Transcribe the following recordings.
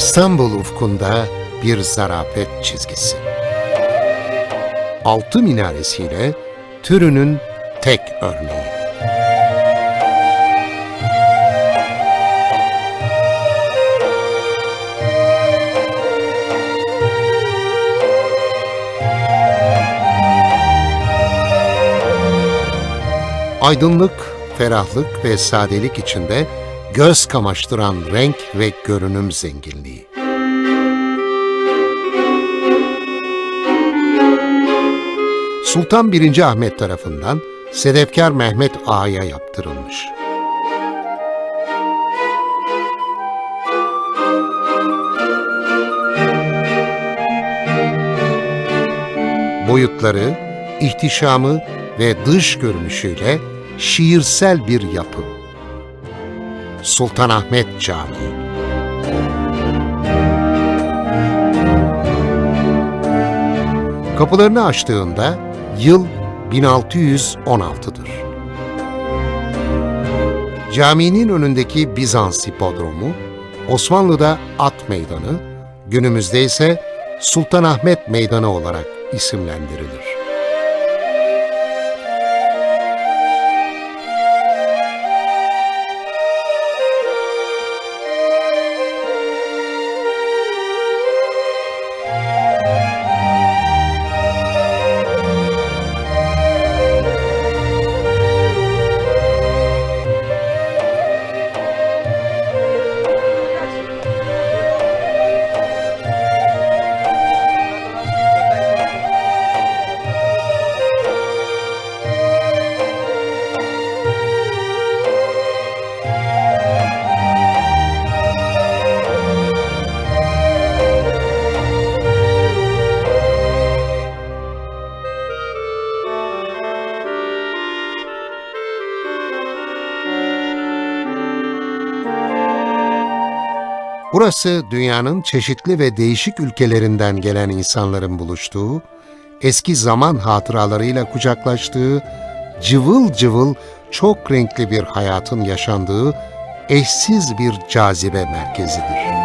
İstanbul ufkunda bir zarafet çizgisi. Altı minaresiyle türünün tek örneği. Aydınlık, ferahlık ve sadelik içinde göz kamaştıran renk ve görünüm zenginliği. Sultan 1. Ahmet tarafından Sedefkar Mehmet Ağa'ya yaptırılmış. Boyutları, ihtişamı ve dış görünüşüyle şiirsel bir yapı. Sultanahmet Camii Kapılarını açtığında yıl 1616'dır. Caminin önündeki Bizans hipodromu, Osmanlı'da At Meydanı, günümüzde ise Sultanahmet Meydanı olarak isimlendirilir. Burası dünyanın çeşitli ve değişik ülkelerinden gelen insanların buluştuğu, eski zaman hatıralarıyla kucaklaştığı, cıvıl cıvıl çok renkli bir hayatın yaşandığı eşsiz bir cazibe merkezidir.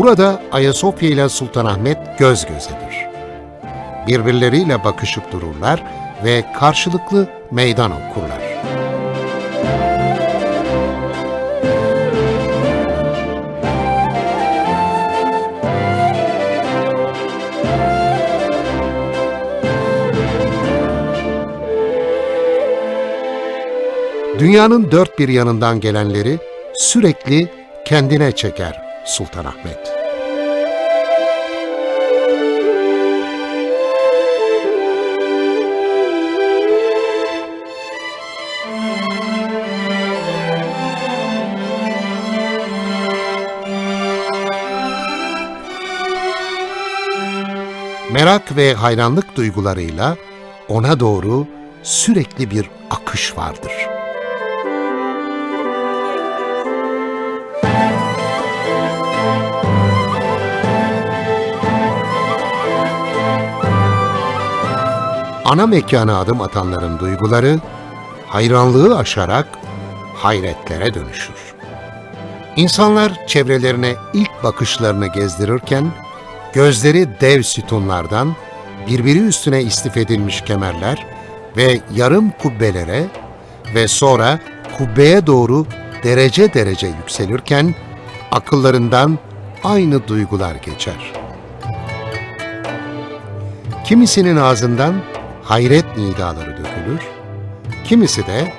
Burada Ayasofya ile Sultanahmet göz gözedir. Birbirleriyle bakışıp dururlar ve karşılıklı meydan okurlar. Dünyanın dört bir yanından gelenleri sürekli kendine çeker Sultanahmet. Merak ve hayranlık duygularıyla ona doğru sürekli bir akış vardır. ana mekana adım atanların duyguları hayranlığı aşarak hayretlere dönüşür. İnsanlar çevrelerine ilk bakışlarını gezdirirken gözleri dev sütunlardan, birbiri üstüne istif edilmiş kemerler ve yarım kubbelere ve sonra kubbeye doğru derece derece yükselirken akıllarından aynı duygular geçer. Kimisinin ağzından hayret nidaları dökülür, kimisi de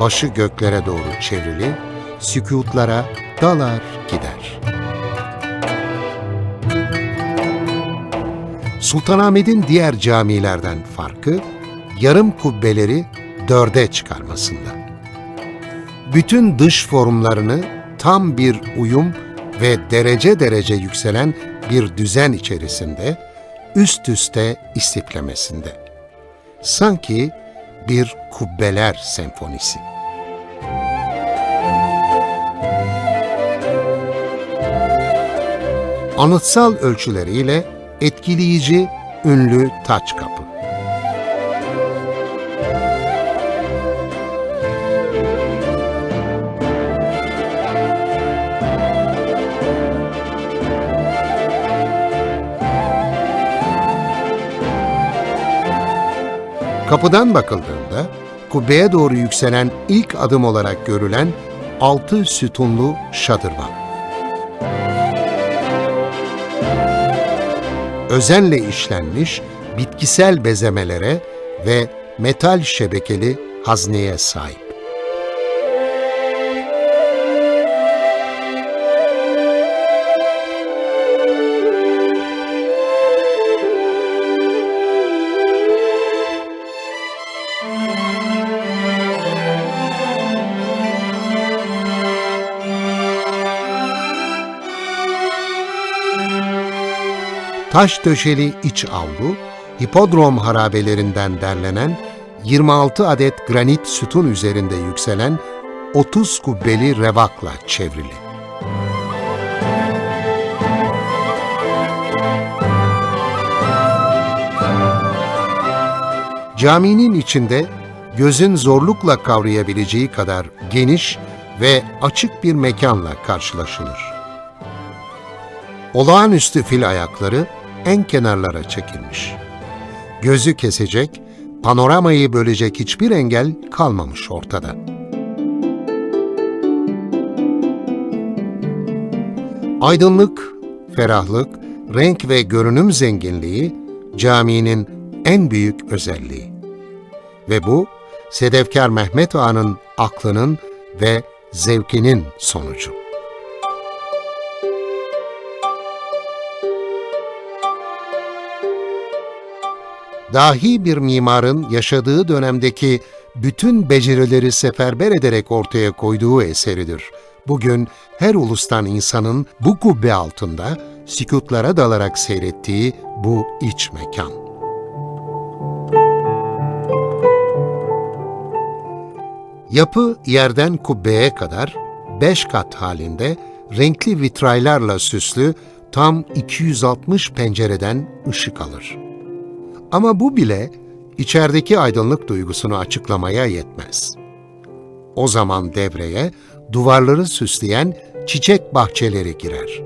başı göklere doğru çevrili, sükutlara dalar gider. Sultanahmet'in diğer camilerden farkı, yarım kubbeleri dörde çıkarmasında. Bütün dış formlarını tam bir uyum ve derece derece yükselen bir düzen içerisinde, üst üste istiflemesinde sanki bir kubbeler senfonisi. Anıtsal ölçüleriyle etkileyici, ünlü taç kapı. Kapıdan bakıldığında kubbeye doğru yükselen ilk adım olarak görülen altı sütunlu şadırvan. Özenle işlenmiş bitkisel bezemelere ve metal şebekeli hazneye sahip. Taş döşeli iç avlu, hipodrom harabelerinden derlenen 26 adet granit sütun üzerinde yükselen 30 kubbeli revakla çevrili. Caminin içinde gözün zorlukla kavrayabileceği kadar geniş ve açık bir mekanla karşılaşılır. Olağanüstü fil ayakları en kenarlara çekilmiş. Gözü kesecek, panoramayı bölecek hiçbir engel kalmamış ortada. Aydınlık, ferahlık, renk ve görünüm zenginliği caminin en büyük özelliği. Ve bu, Sedefkar Mehmet Ağa'nın aklının ve zevkinin sonucu. Dahi bir mimarın yaşadığı dönemdeki bütün becerileri seferber ederek ortaya koyduğu eseridir. Bugün her ulustan insanın bu kubbe altında sükutlara dalarak seyrettiği bu iç mekan. Yapı yerden kubbeye kadar beş kat halinde renkli vitraylarla süslü tam 260 pencereden ışık alır. Ama bu bile içerideki aydınlık duygusunu açıklamaya yetmez. O zaman devreye duvarları süsleyen çiçek bahçeleri girer.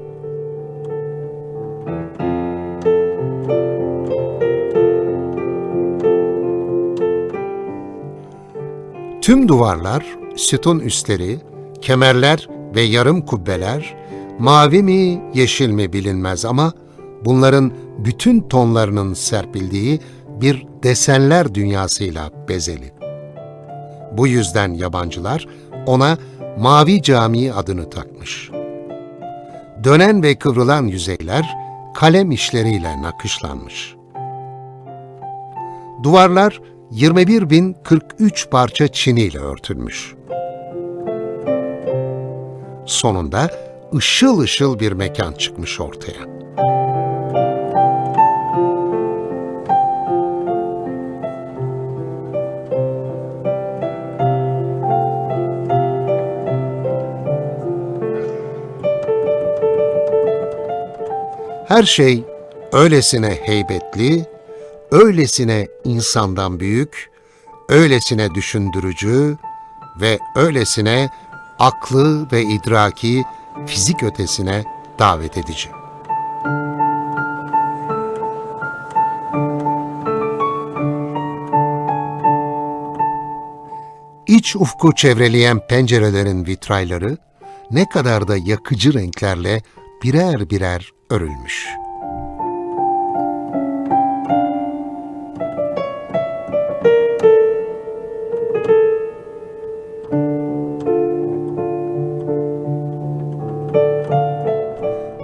Tüm duvarlar, sütun üstleri, kemerler ve yarım kubbeler mavi mi, yeşil mi bilinmez ama bunların bütün tonlarının serpildiği bir desenler dünyasıyla bezeli. Bu yüzden yabancılar ona Mavi Camii adını takmış. Dönen ve kıvrılan yüzeyler kalem işleriyle nakışlanmış. Duvarlar 21.043 parça çiniyle örtülmüş. Sonunda ışıl ışıl bir mekan çıkmış ortaya. Her şey öylesine heybetli, öylesine insandan büyük, öylesine düşündürücü ve öylesine aklı ve idraki fizik ötesine davet edici. İç ufku çevreleyen pencerelerin vitrayları ne kadar da yakıcı renklerle birer birer örülmüş.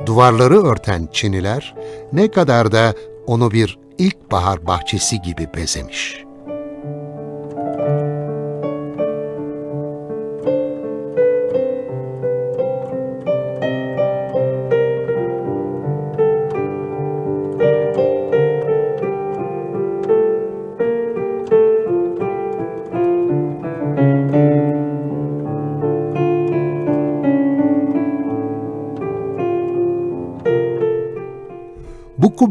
Duvarları örten çiniler ne kadar da onu bir ilkbahar bahçesi gibi bezemiş.''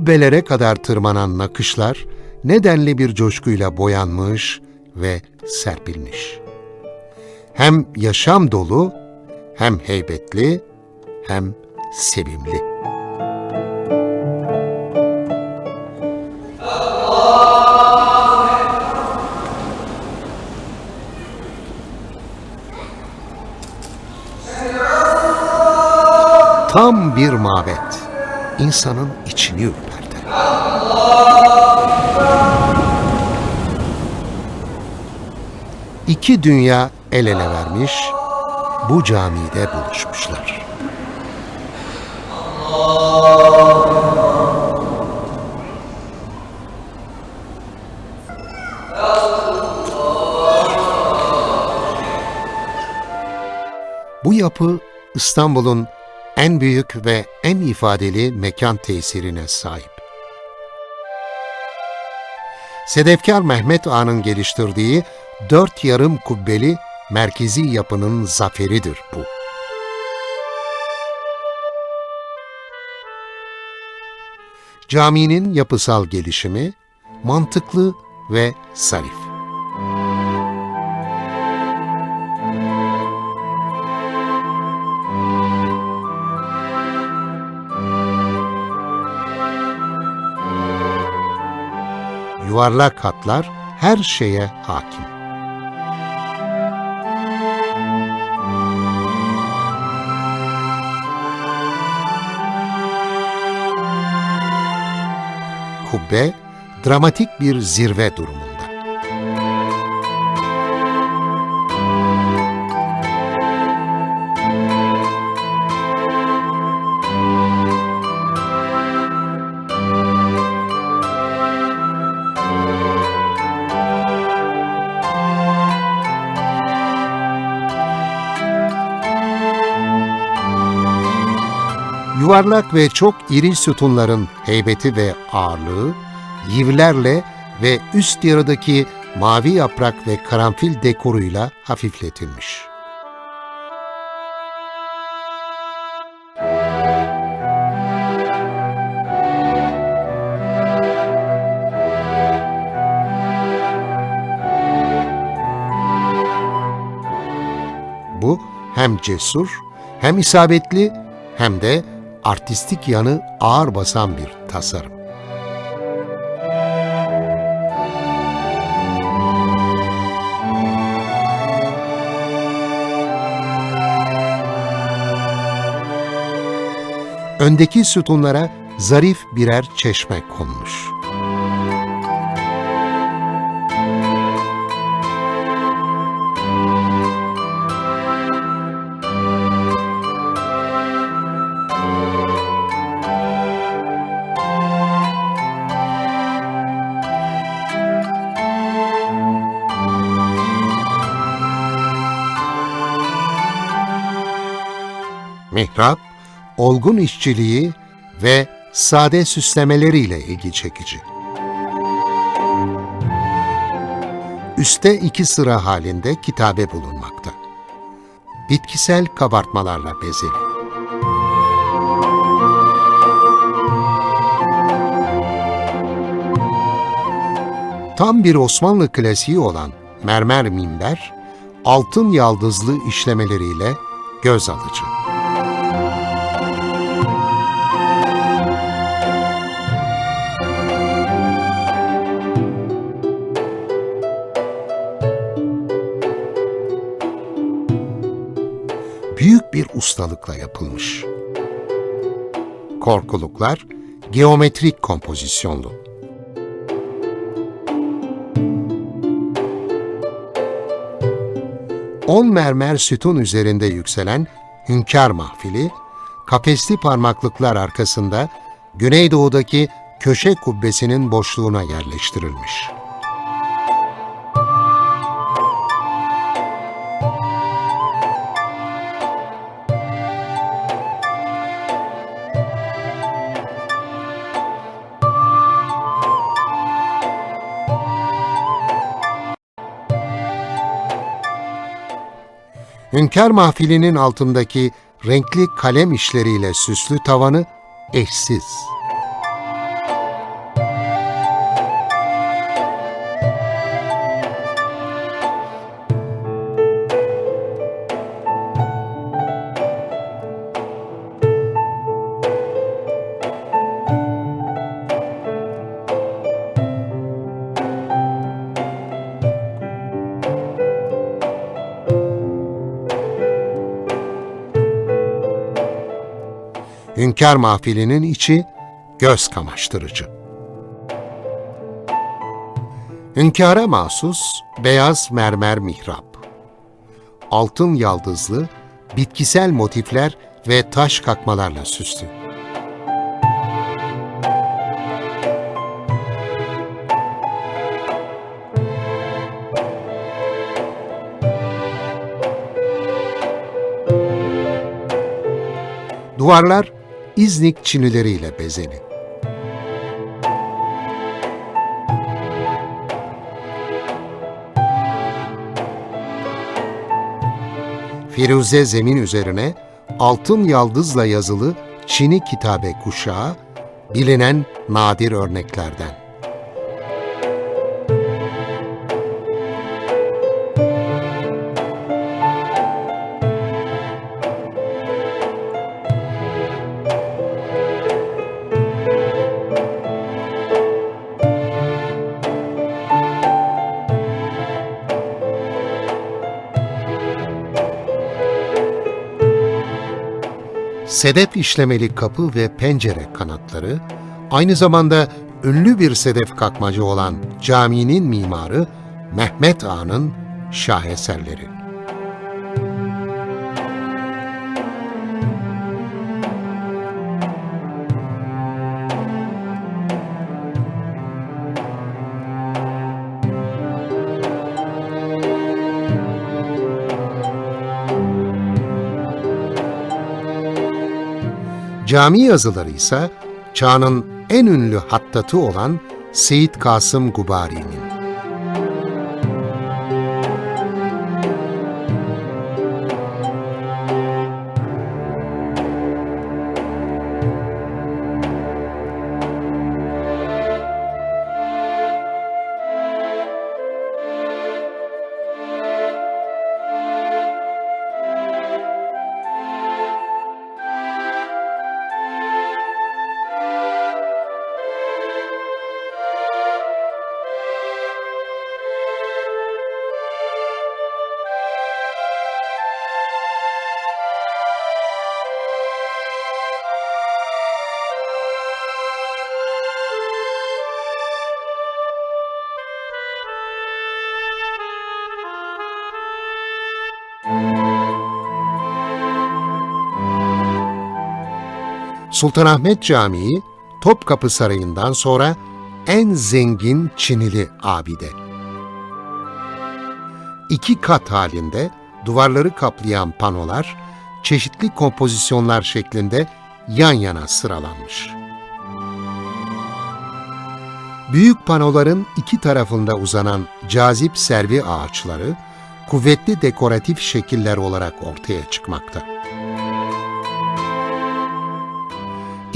Kubbelere kadar tırmanan nakışlar nedenli bir coşkuyla boyanmış ve serpilmiş. Hem yaşam dolu, hem heybetli, hem sevimli. Tam bir mabet. insanın içini ürperdi. İki dünya el ele vermiş, bu camide buluşmuşlar. Bu yapı İstanbul'un en büyük ve en ifadeli mekan tesirine sahip. Sedefkar Mehmet Ağa'nın geliştirdiği dört yarım kubbeli merkezi yapının zaferidir bu. Caminin yapısal gelişimi mantıklı ve sarif. Yuvarlak hatlar her şeye hakim. Kubbe, dramatik bir zirve durumunda. Yuvarlak ve çok iri sütunların heybeti ve ağırlığı, yivlerle ve üst yarıdaki mavi yaprak ve karanfil dekoruyla hafifletilmiş. Bu hem cesur, hem isabetli, hem de artistik yanı ağır basan bir tasarım. Öndeki sütunlara zarif birer çeşme konmuş. Mihrap, olgun işçiliği ve sade süslemeleriyle ilgi çekici. Üste iki sıra halinde kitabe bulunmakta. Bitkisel kabartmalarla bezeli. Tam bir Osmanlı klasiği olan mermer minber, altın yaldızlı işlemeleriyle göz alıcı. Büyük bir ustalıkla yapılmış. Korkuluklar geometrik kompozisyonlu. On mermer sütun üzerinde yükselen Hünkar Mahfili, kafesli parmaklıklar arkasında Güneydoğu'daki köşe kubbesinin boşluğuna yerleştirilmiş. Hünkar mahfilinin altındaki renkli kalem işleriyle süslü tavanı eşsiz. Hünkâr mahfilinin içi göz kamaştırıcı. Hünkâra mahsus beyaz mermer mihrap. Altın yaldızlı, bitkisel motifler ve taş kakmalarla süslü. Duvarlar İznik çinileriyle bezeli. Firuze zemin üzerine altın yaldızla yazılı Çini kitabe kuşağı bilinen nadir örneklerden. Sedef işlemeli kapı ve pencere kanatları, aynı zamanda ünlü bir sedef kakmacı olan caminin mimarı Mehmet Ağa'nın şaheserleri. Cami yazıları ise çağının en ünlü hattatı olan Seyit Kasım Gubari'nin. Sultanahmet Camii, Topkapı Sarayı'ndan sonra en zengin Çinili abide. İki kat halinde duvarları kaplayan panolar, çeşitli kompozisyonlar şeklinde yan yana sıralanmış. Büyük panoların iki tarafında uzanan cazip servi ağaçları, kuvvetli dekoratif şekiller olarak ortaya çıkmakta.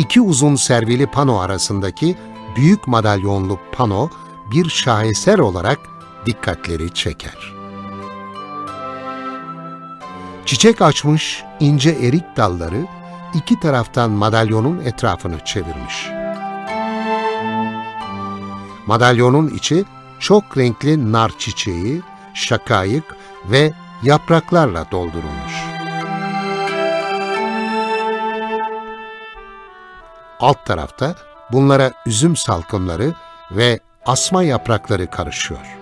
İki uzun servili pano arasındaki büyük madalyonlu pano bir şaheser olarak dikkatleri çeker. Çiçek açmış ince erik dalları iki taraftan madalyonun etrafını çevirmiş. Madalyonun içi çok renkli nar çiçeği, şakayık ve yapraklarla doldurulmuş. Alt tarafta bunlara üzüm salkımları ve asma yaprakları karışıyor.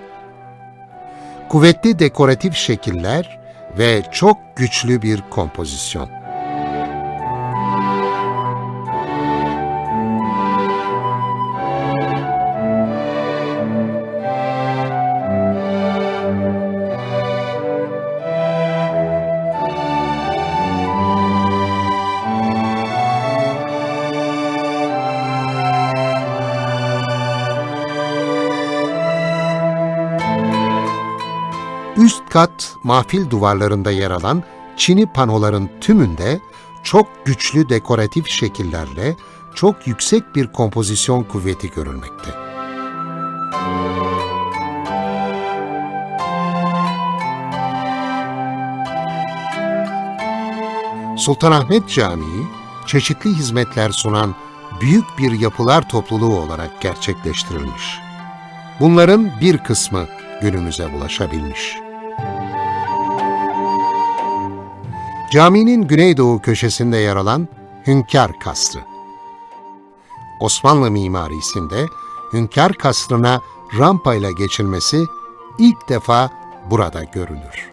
Kuvvetli dekoratif şekiller ve çok güçlü bir kompozisyon. Üst kat mahfil duvarlarında yer alan çini panoların tümünde çok güçlü dekoratif şekillerle çok yüksek bir kompozisyon kuvveti görülmekte. Sultanahmet Camii, çeşitli hizmetler sunan büyük bir yapılar topluluğu olarak gerçekleştirilmiş. Bunların bir kısmı günümüze ulaşabilmiş. Caminin güneydoğu köşesinde yer alan Hünkar Kasrı. Osmanlı mimarisinde Hünkar Kasrı'na rampayla geçilmesi ilk defa burada görülür.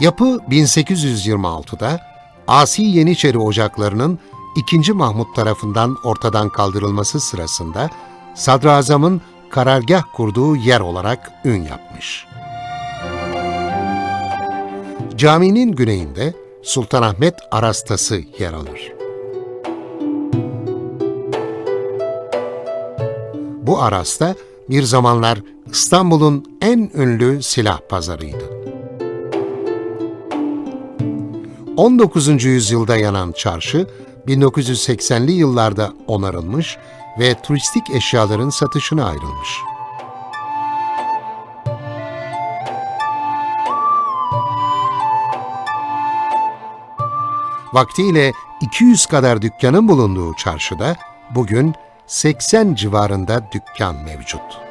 Yapı 1826'da Asi Yeniçeri Ocakları'nın 2. Mahmut tarafından ortadan kaldırılması sırasında Sadrazam'ın karargah kurduğu yer olarak ün yapmış. Caminin güneyinde Sultanahmet Arastası yer alır. Bu arasta bir zamanlar İstanbul'un en ünlü silah pazarıydı. 19. yüzyılda yanan çarşı 1980'li yıllarda onarılmış ve turistik eşyaların satışına ayrılmış. Vaktiyle 200 kadar dükkanın bulunduğu çarşıda bugün 80 civarında dükkan mevcut.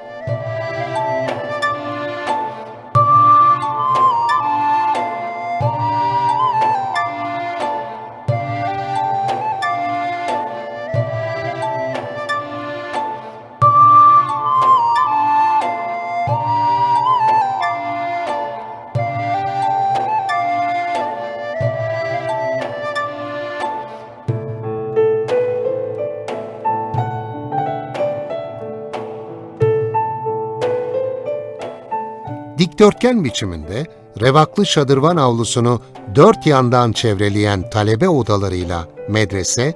Dikdörtgen biçiminde revaklı şadırvan avlusunu dört yandan çevreleyen talebe odalarıyla medrese,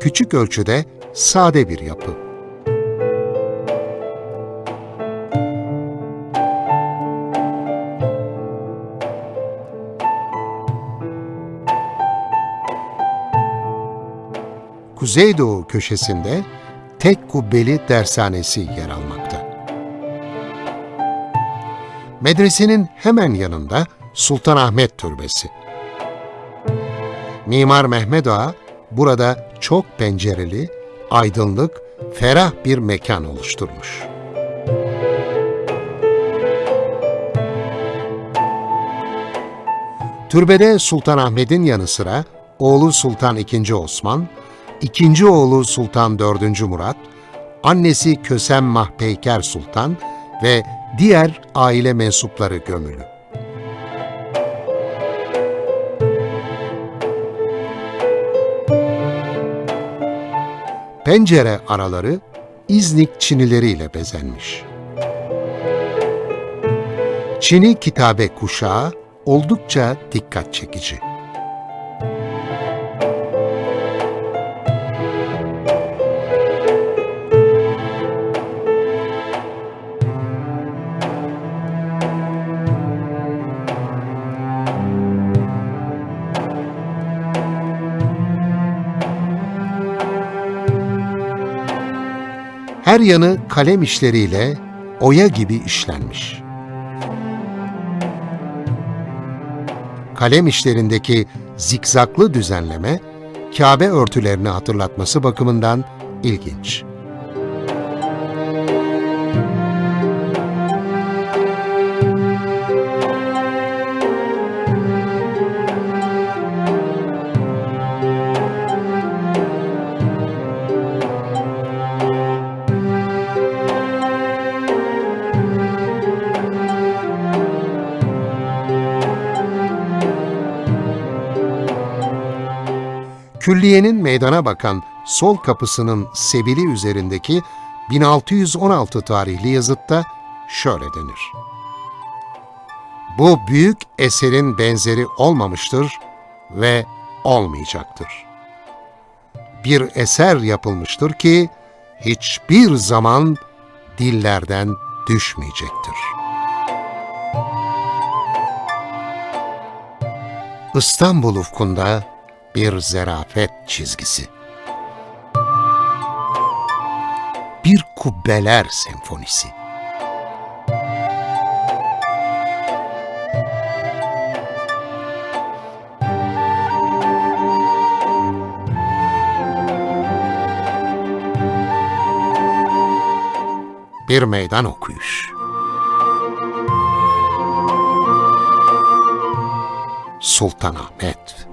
küçük ölçüde sade bir yapı. Kuzeydoğu köşesinde tek kubbeli dershanesi yer almakta. Medresenin hemen yanında Sultanahmet Türbesi. Mimar Mehmet Ağa burada çok pencereli, aydınlık, ferah bir mekan oluşturmuş. Türbede Sultanahmet'in yanı sıra oğlu Sultan II. Osman, ikinci oğlu Sultan IV. Murat, annesi Kösem Mahpeyker Sultan ve diğer aile mensupları gömülü. Pencere araları İznik çinileriyle bezenmiş. Çini kitabe kuşağı oldukça dikkat çekici. Her yanı kalem işleriyle oya gibi işlenmiş. Kalem işlerindeki zikzaklı düzenleme, Kabe örtülerini hatırlatması bakımından ilginç. Külliyenin meydana bakan sol kapısının sebili üzerindeki 1616 tarihli yazıtta şöyle denir. Bu büyük eserin benzeri olmamıştır ve olmayacaktır. Bir eser yapılmıştır ki hiçbir zaman dillerden düşmeyecektir. İstanbul ufkunda bir zerafet çizgisi. Bir kubbeler senfonisi. Bir meydan okuyuş. Sultanahmet